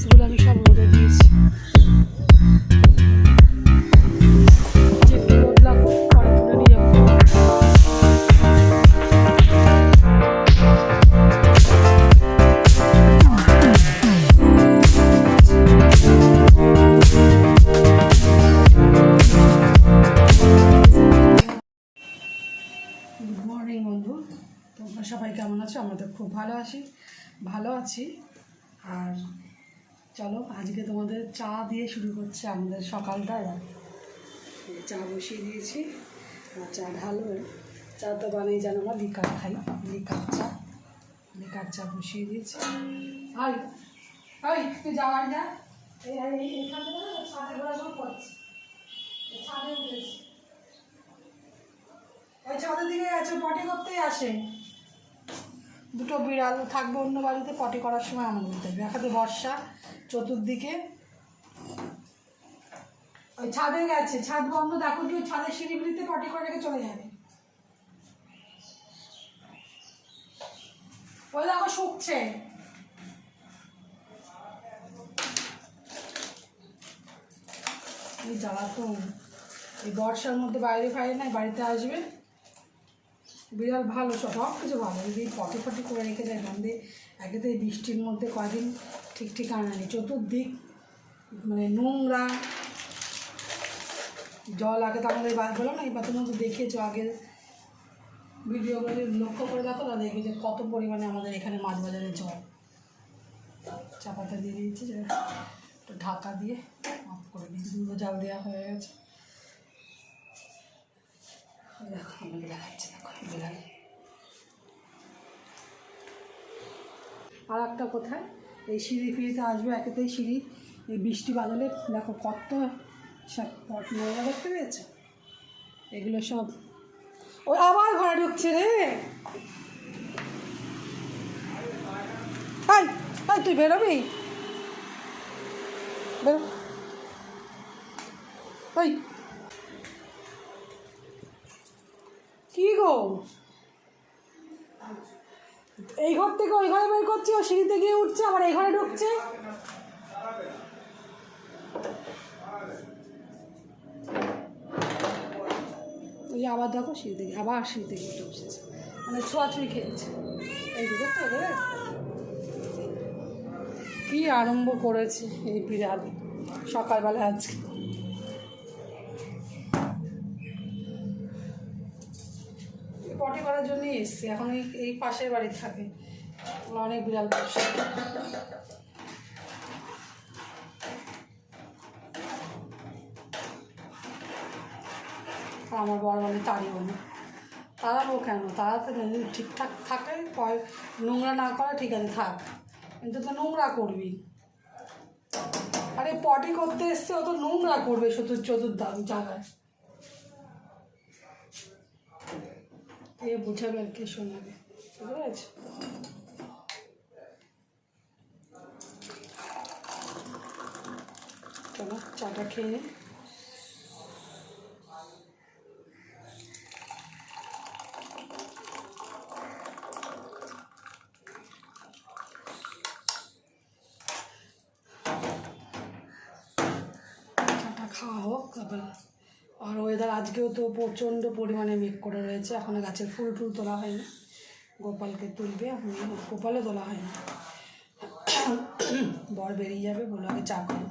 ড্রেসগুলো আমি সব রোদে দিয়েছি। সবাই কেমন আছো? আমরা তো খুব ভালো আছি ভালো আছি। আর চলো আজকে তোমাদের চা দিয়ে শুরু করছে আমাদের সকালটা চা বসিয়ে দিয়েছি। আর চা ঢালবে। চা তো বানাই জানো না লিকার খাই। লিকার চা। লিকার চা বসিয়ে দিয়েছি। আই ওই তুই যাওয়ার যা। ছাদে ঘোরাঘুরি করছে ছাদে উঠেছি। ওই ছাদের দিকে গেছে পটি করতেই আসে। দুটো বিড়াল থাকবে অন্য বাড়িতে, পটি করার সময় বলতে হবে। একাতে বর্ষা, চতুর্দিকে ওই ছাদে গেছে, ছাদ বন্ধ, দেখো কি ছাদের সিঁড়িবিড়িতে পটি করে রেখে চলে যাবে। ওই দেখো শুকছে। এই জ্বালা তো এই বর্ষার মধ্যে বাইরে ফাইরে নাই, বাড়িতে আসবে। বিড়াল ভালো, সব কিছু ভালো। যদি পটি ফটি করে রেখে যায় গন্ধে একে তো বৃষ্টির মধ্যে কদিন ঠিক ঠিক আনা নেই। চতুর্দিক মানে নোংরা। জল আগে তো আমাদের বাদ বললাম না, এই বাথরুম মধ্যে দেখেছ আগে ভিডিওগুলো লক্ষ্য করে দেখো না দেখবে যে কত পরিমাণে আমাদের এখানে মাছ বাজারে জল। চাপাতা দিয়ে দিয়েছি ঢাকা দিয়ে অফ করে দিয়েছি। দুটো জাল দেওয়া হয়ে গেছে। দেখো দেখো আর একটা কোথায় এই সিঁড়ি ফিরিতে আসবে একেতেই সিঁড়ি এই বৃষ্টি বাদলে দেখো কত সব পট নোংরা দেখতে পেয়েছ এগুলো সব ওই আবার ঘরে ঢুকছে রে তুই বেরোবি বেরো ওই কি গো? এই ঘর থেকে ওই ঘরে বের করছি, ও সিঁড়িতে গিয়ে উঠছে, আবার এই ঘরে ঢুকছে। ওই আবার দেখো সিঁড়িতে গিয়ে, আবার সিঁড়িতে গিয়ে উঠে বসেছে। মানে ছোঁয়াছুঁই খেয়েছে। এই হবে কি আরম্ভ করেছে এই বিড়াল সকালবেলা আজকে। এসছি, এখন এই এই পাশের বাড়ি থাকে। অনেক বিড়াল পোষে। আমার বড় মানে তাড়িও না তাড়াবো কেন? তারা তো ঠিকঠাক থাকে নোংরা না করে ঠিক আছে, থাক। কিন্তু তো নোংরা করবি। আরে, পটি করতে এসছে ও তো নোংরা করবে চতুর চতুর্দা জায়গায়। এ বুঝাবে আর কি শোনাবে। বুঝতে পেরেছ চলো চাটা খেয়ে খাওয়া হোক তারপরে ওয়েদার আজকেও তো প্রচণ্ড পরিমাণে মেঘ করে রয়েছে। এখনও গাছের ফুল টুল তোলা হয়নি। গোপালকে তুলবে গোপালও তোলা হয়নি। বর বেরিয়ে যাবে, বলে আগে চা করো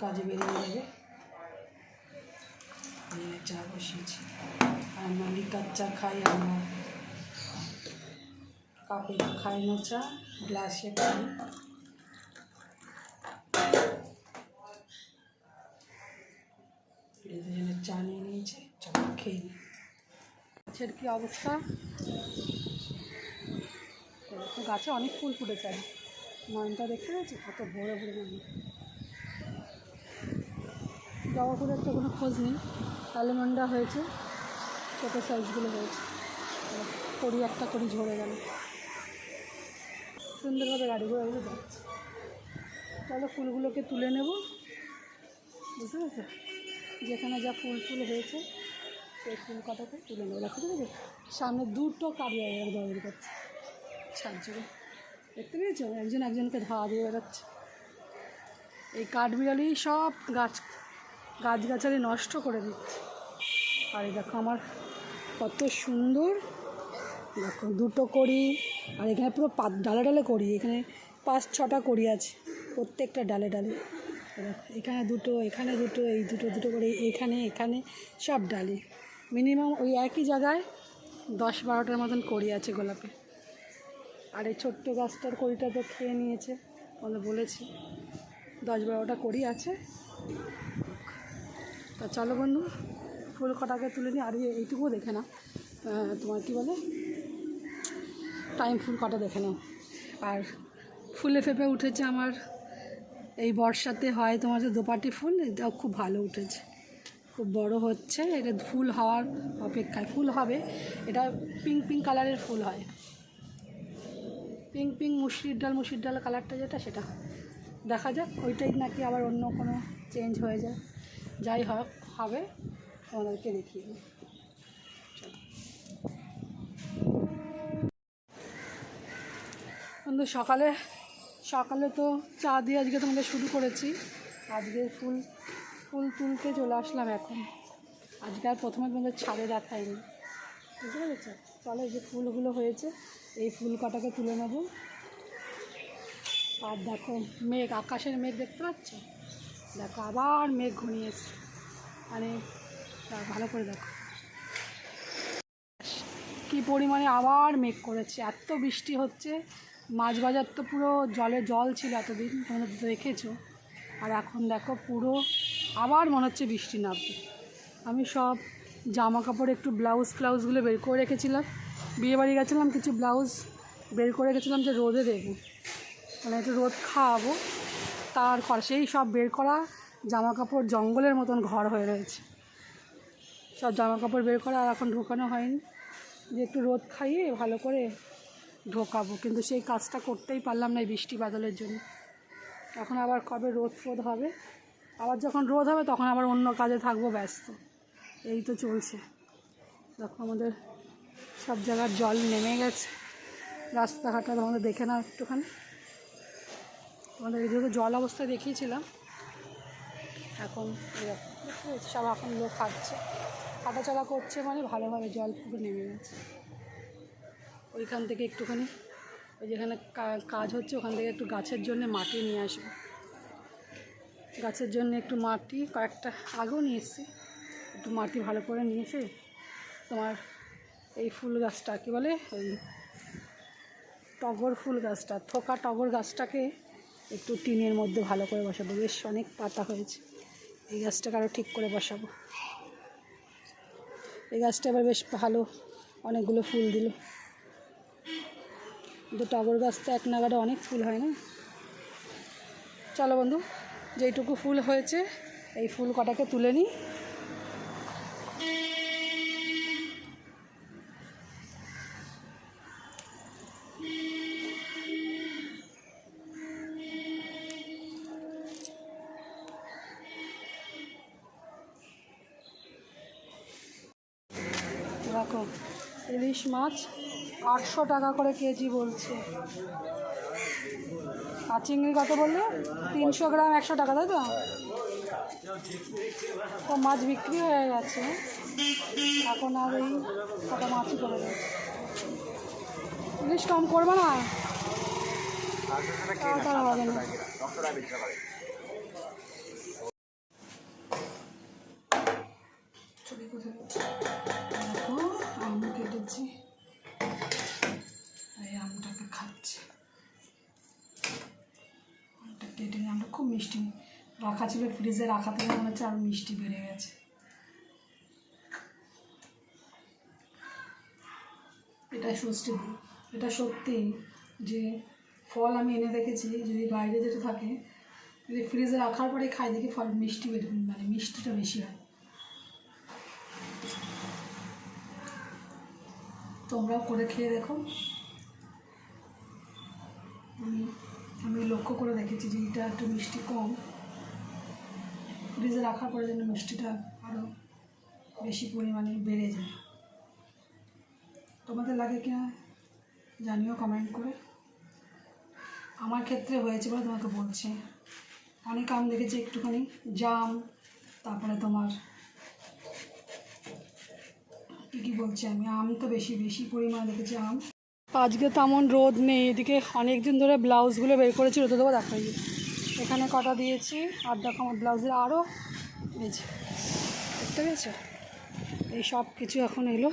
কাজে বেরিয়ে যাবে। চা বসিয়েছি। আমরা লিকার চা খাই আমরা কাপে খাই না চা, গ্লাসে খাই। এই দুজনের চা নিয়ে নিয়েছে চা গাছের কী অবস্থা? গাছে অনেক ফুল ফুটেছে নয়নটা দেখতে পেয়েছি? কত ভরে ভরে নয়ন। জবা ফুলের তো কোনো খোঁজ নেই। অ্যালমন্ডা হয়েছে, ছোটো সাইজগুলো হয়েছে। করি একটা কড়ি ঝরে গেল। সুন্দরভাবে গাড়ি ঘোড়া ঘুরে যাচ্ছে। তাহলে ফুলগুলোকে তুলে নেব। বুঝতে পেরেছ? যেখানে যা ফুল ফুল হয়েছে সেই ফুল কটাকে তুলে নেব দেখো ঠিক আছে? সামনে দুটো কারিয়া দৌড় করছে। জুড়ে। দেখতে পেয়েছ? একজন একজনকে ধাওয়া দিয়ে বেড়াচ্ছে এই কাঠবিড়ালি সব গাছ, গাছগাছালি নষ্ট করে দিচ্ছে। আর দেখো আমার কত সুন্দর। দেখো, দুটো করি আর এখানে পুরো পাত ডালে ডালে করি এখানে পাঁচ ছটা করি আছে, প্রত্যেকটা ডালে ডালে। এখানে দুটো এখানে দুটো, এই দুটো দুটো করে, এখানে এখানে, সব ডালে। মিনিমাম ওই একই জায়গায় দশ বারোটার মতন করি আছে গোলাপে। আর এই ছোট্ট গাছটার কড়িটা তো খেয়ে নিয়েছে আমরা বলেছি। দশ বারোটা করি আছে। তা চলো বন্ধু, ফুল কটাকে তুলে নিই। আর এই- এইটুকুও দেখে না তোমার কী বলে? টাইম ফুল কটা দেখে নাও। আর ফুলে ফেপে উঠেছে আমার। এই বর্ষাতে হয় তোমার যে দোপাটি ফুল, এটাও খুব ভালো উঠেছে। খুব বড় হচ্ছে। এটা ফুল হওয়ার অপেক্ষায়। ফুল হবে। এটা পিঙ্ক পিঙ্ক কালারের ফুল হয়। পিঙ্ক পিঙ্ক মুসুরির ডাল মুসুরির ডাল কালারটা যেটা, সেটা। দেখা যাক, ওইটাই নাকি আবার অন্য কোনো চেঞ্জ হয়ে যায়। যাই হোক, হবে। তোমাদেরকে দেখিয়ে। বন্ধু, সকালে সকালে তো চা দিয়ে আজকে তোমাদের শুরু করেছি। আজকে ফুল ফুল তুলতে চলে আসলাম এখন। আজকে আর প্রথমে তোমাদের ছাদে দেখাইনি। বুঝতে পেরেছ? চলো এই যে ফুলগুলো হয়েছে, এই ফুল কটাকে তুলে নেব। আর দেখো, মেঘ, আকাশের মেঘ দেখতে পাচ্ছ? দেখো, আবার মেঘ ঘনিয়ে এসছে। মানে ভালো করে দেখো। কী পরিমাণে আবার মেঘ করেছে, এত বৃষ্টি হচ্ছে। মাছ বাজার তো পুরো জলে জল ছিল এতদিন, তোমরা দেখেছ। আর এখন দেখো, পুরো আবার মনে হচ্ছে বৃষ্টি নামবে আমি সব জামা কাপড় একটু ব্লাউজ ফ্লাউজগুলো বের করে রেখেছিলাম। বিয়েবাড়ি গেছিলাম, কিছু ব্লাউজ বের করে রেখেছিলাম যে রোদে দেবো। মানে একটু রোদ খাওয়াবো। তার সেই সব বের করা জামা কাপড় জঙ্গলের মতন ঘর হয়ে রয়েছে। সব জামা কাপড় বের করা আর এখন ঢোকানো হয়নি। যে একটু রোদ খাইয়ে ভালো করে ঢোকাবো। কিন্তু সেই কাজটা করতেই পারলাম না এই বৃষ্টি বাদলের জন্য। এখন আবার কবে রোদ ফোদ হবে আবার যখন রোদ হবে তখন আবার অন্য কাজে থাকব, ব্যস্ত। এই তো চলছে। দেখো আমাদের সব জায়গার জল নেমে গেছে। রাস্তাঘাটটা তোমাদের দেখে নাও একটুখানি। তোমাদের যেহেতু জল অবস্থায় দেখিয়েছিলাম, এখন? সব এখন লোক খাচ্ছে। হাঁটাচলা করছে মানে ভালোভাবে জল পুরো নেমে গেছে। ওইখান থেকে একটুখানি, ওই যেখানে কাজ হচ্ছে ওখান থেকে একটু গাছের জন্য মাটি নিয়ে আসব। গাছের জন্য একটু মাটি, কয়েকটা আগেও নিয়ে এসেছি একটু মাটি ভালো করে নিয়ে এসে তোমার এই ফুল গাছটা, কী বলে? ওই টগর ফুল গাছটা, থোকা টগর গাছটাকে একটু টিনের মধ্যে ভালো করে বসাবো। বেশ অনেক পাতা হয়েছে। এই গাছটাকে আরও ঠিক করে বসাবো। এই গাছটা এবার বেশ ভালো অনেকগুলো ফুল দিল। কিন্তু টগর গাছ তো এক নাগারে অনেক ফুল হয় না। চলো বন্ধু যেইটুকু ফুল হয়েছে, এই ফুল কটাকে তুলে নিই। দেখো, ইলিশ মাছ আটশো টাকা করে কেজি বলছে। আর চিংড়ি কত বললে? তিনশো গ্রাম, একশো টাকা, তাই তো? তো মাছ বিক্রি হয়ে গেছে। এখন আর এই কটা মাছই করে দেবে ইলিশ কম করবে না? হবে না। ছবি কোথায়? খুব মিষ্টি। রাখা ছিল ফ্রিজে রাখা থেকে মনে হচ্ছে আরও মিষ্টি বেড়ে গেছে। এটা সত্যি এটা সত্যি যে ফল আমি এনে রেখেছি, যদি বাইরে যেটা থাকে, যদি ফ্রিজে রাখার পরে খাই, দেখি ফল মিষ্টি বের মানে মিষ্টিটা বেশি হয়। তোমরাও করে খেয়ে দেখো। আমি আমি লক্ষ্য করে দেখেছি যে এটা একটু মিষ্টি কম। ফ্রিজে রাখার পরে যেন মিষ্টিটা আরও বেশি পরিমাণে বেড়ে যায়। তোমাদের লাগে কিনা জানিও কমেন্ট করে। আমার ক্ষেত্রে হয়েছে বলে তোমাকে বলছি। অনেক আম দেখেছি একটুখানি, জাম, তারপরে তোমার কী কী বলছি আমি? আম তো বেশি বেশি পরিমাণে দেখেছি আম। আজকে তেমন রোদ নেই, এদিকে অনেক দিন ধরে ব্লাউজগুলো বের করেছি, রোদে দেবো দেখাই এখানে কটা দিয়েছি, আর দেখো আমার ব্লাউজের আরও যে, দেখতে পেয়েছ? এই সব কিছু এখন এলো,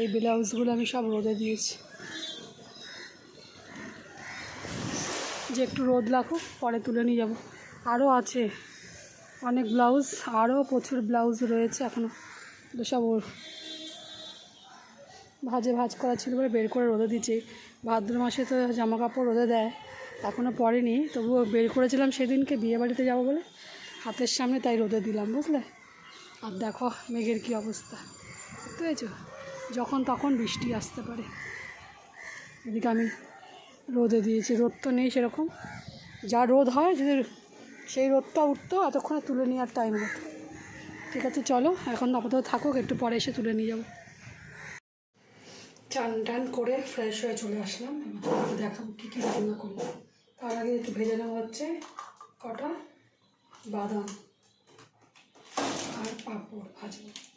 এই ব্লাউজগুলো আমি সব রোদে দিয়েছি। যে একটু রোদ লাগুক, পরে তুলে নিয়ে যাব। আরও আছে, অনেক ব্লাউজ আরও প্রচুর ব্লাউজ রয়েছে এখনও সব ভাজে ভাজ করা ছিল বলে বের করে রোদে দিচ্ছি ভাদ্র মাসে তো জামা কাপড় রোদে দেয় এখনও পরেনি। তবুও বের করেছিলাম সেদিনকে বিয়ে বাড়িতে যাব বলে। হাতের সামনে তাই রোদে দিলাম, বুঝলে? আর দেখো মেঘের কী অবস্থা। বুঝতে যখন তখন বৃষ্টি আসতে পারে। এদিকে আমি রোদে দিয়েছি, রোদ তো নেই সেরকম। যা রোদ হয়, যদি সেই রোদটা উঠতো, এতক্ষণে তুলে নেওয়ার টাইম হতো। ঠিক আছে, চলো, এখন আপাতত থাকুক, একটু পরে এসে তুলে নিয়ে যাব। চান টান করে ফ্রেশ হয়ে চলে আসলাম। এবার দেখাবো কী কী রান্না করলাম তার আগে একটু ভেজে নেওয়া হচ্ছে কটা? বাদাম আর পাঁপড়, ভাজবো।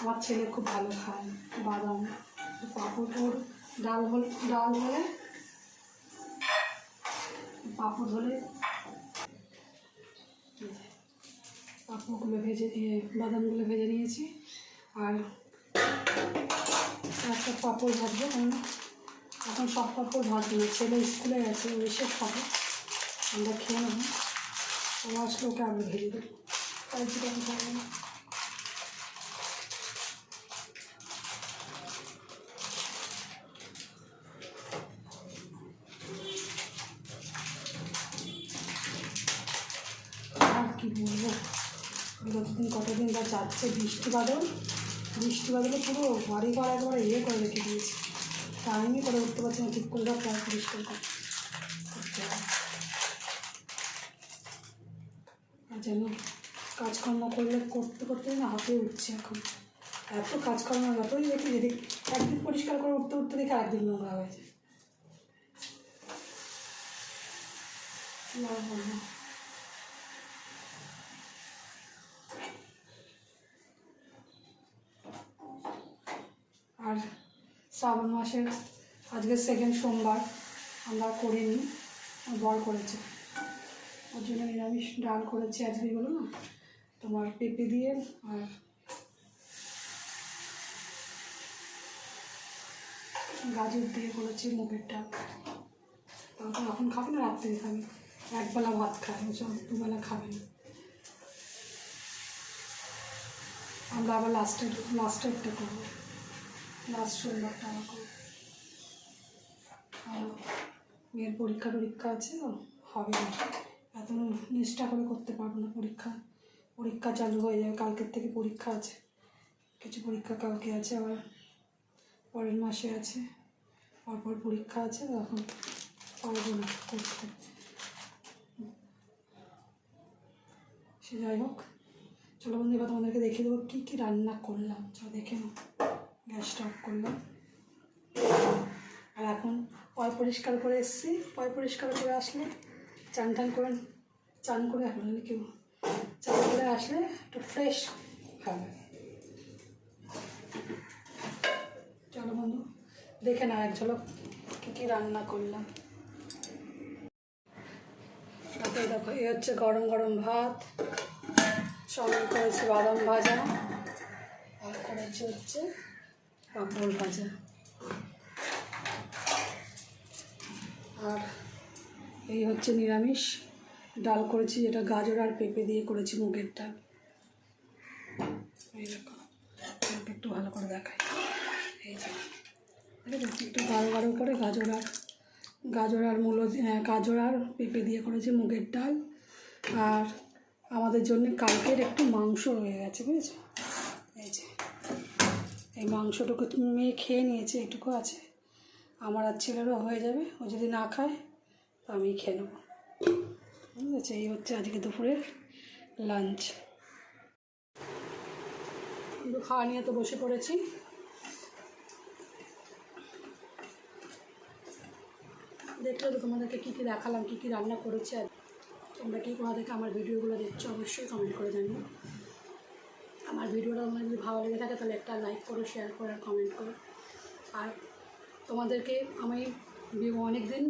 আমার ছেলে খুব ভালো খায়। বাদাম, পাঁপড়, ডাল হলে ডাল হলে, পাঁপড় হলে, পাঁপড়গুলো ভেজে দিয়ে বাদামগুলো ভেজে নিয়েছি। আর একটা পাঁপড় ভাজবো কারণ এখন সব পাঁপড় ভাজবো না, ছেলে স্কুলে গেছে, ও এসে খাবে। আমরা খেয়ে নেব। ও আসলে ওকে আমি ভেজে দেবো। তাই সেটা আমি খাব না আর কি বলব বিগত দিন কতদিন বা যাচ্ছে বৃষ্টি বাদল। বৃষ্টি বাদলে পুরো বাড়ি ঘর একবারে ইয়ে করে রেখে দিয়েছে। টাইমই করে উঠতে পারছি না, ঠিক করে সব প্রায় পরিষ্কার করে যেন কাজকর্ম করলে, করতে করতে না হাতে উঠছে এখন। এত কাজকর্ম, যতই দেখি যেদিক একদিন পরিষ্কার করে উঠতে উঠতে দেখি আরেকদিন নোংরা হয়ে যায় কি আর বলব আর শ্রাবণ মাসের আজকে সেকেন্ড সোমবার। আমরা করিনি, বর করেছে। ওর জন্য নিরামিষ ডাল করেছি আজকে এগুলো না? তোমার পেঁপে দিয়ে আর গাজর দিয়ে করেছি মুগের ডাল। তারপর এখন খাবে না রাত্রে খাবে? একবেলা ভাত খায় ওসব দুবেলা খাবে না। আমরা আবার লাস্টের লাস্টেরটা করব। লাস্ট করব আর মেয়ের পরীক্ষা টরীক্ষা আছে তো, হবে না। এত নিষ্ঠা করে করতে পারব না পরীক্ষা। পরীক্ষা চালু হয়ে যাবে, কালকের থেকে পরীক্ষা আছে। কিছু পরীক্ষা কালকে আছে, আবার পরের মাসে আছে। পরপর পরীক্ষা আছে, তখন পারব না করতে। সে যাই হোক। চলো বন্ধু, এবার তোমাদেরকে দেখিয়ে দেবো কী কী রান্না করলাম। চলো দেখে নাও। গ্যাসটা অফ করলাম। আর এখন পয় পরিষ্কার করে এসেছি। পয় পরিষ্কার করে আসলে চান টান করে চান করে এখন কেউ চান করে আসলে একটু ফ্রেশ হবে চলো বন্ধু, দেখে না এক ঝলক কী কী রান্না করলাম। তারপরে দেখো এ হচ্ছে গরম গরম ভাত সঙ্গে করেছি বাদাম ভাজা, আর করেছি হচ্ছে পাঁপড় ভাজা। আর এই হচ্ছে নিরামিষ। ডাল করেছি যেটা গাজর আর পেঁপে দিয়ে করেছি মুগের ডাল এই দেখো তোমাকে একটু ভালো করে দেখাই। এই যে একটু গাঢ় গাঢ় করে গাজর আর গাজর আর মূলো হ্যাঁ, গাজর আর পেঁপে দিয়ে করেছি মুগের ডাল। আর আমাদের জন্য কালকের একটু মাংস রয়ে গেছে বুঝেছ? এই মাংসটুকু মেয়ে খেয়ে নিয়েছে, এটুকু আছে। আমার আর ছেলেরও হয়ে যাবে, ও যদি না খায়, তো আমি খেয়ে নেব। ঠিক আছে এই হচ্ছে আজকে দুপুরের লাঞ্চ। খাওয়া নিয়ে তো বসে পড়েছি। দেখলে তো তোমাদেরকে কী কী দেখালাম, কী কী রান্না করেছি, আর তোমরা কী কোথা থেকে আমার ভিডিওগুলো দেখছ, অবশ্যই কমেন্ট করে জানিও। আমার ভিডিওটা তোমাদের যদি ভালো লেগে থাকে, তাহলে একটা লাইক করো শেয়ার করো, আর কমেন্ট করো। আর তোমাদেরকে আমি অনেক দিন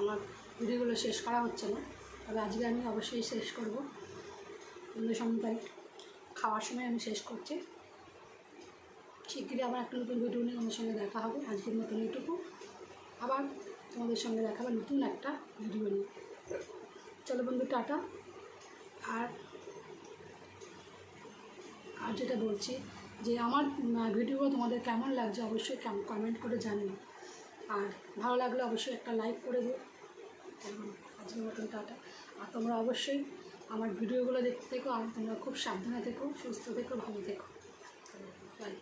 আমার ভিডিওগুলো শেষ করা হচ্ছে না। তবে আজকে আমি অবশ্যই শেষ করব। সঙ্গে তাই খাওয়ার সময় আমি শেষ করছি। শিগগিরই আবার একটা নতুন ভিডিও নিয়ে আমার সঙ্গে দেখা হবে। আজকের মতন এইটুকু। আবার তোমাদের সঙ্গে দেখা হবে নতুন একটা ভিডিও নিয়ে। চলো বন্ধু, টাটা। আর আর যেটা বলছি যে আমার ভিডিওগুলো তোমাদের কেমন লাগছে অবশ্যই কমেন্ট করে জানিও। আর ভালো লাগলে অবশ্যই একটা লাইক করে দিও। আজকের মতন টাটা। আর তোমরা অবশ্যই আমার ভিডিওগুলো দেখতে থেকো আর তোমরা খুব সাবধানে থেকো, সুস্থ থেকো, ভালো থেকো। বাই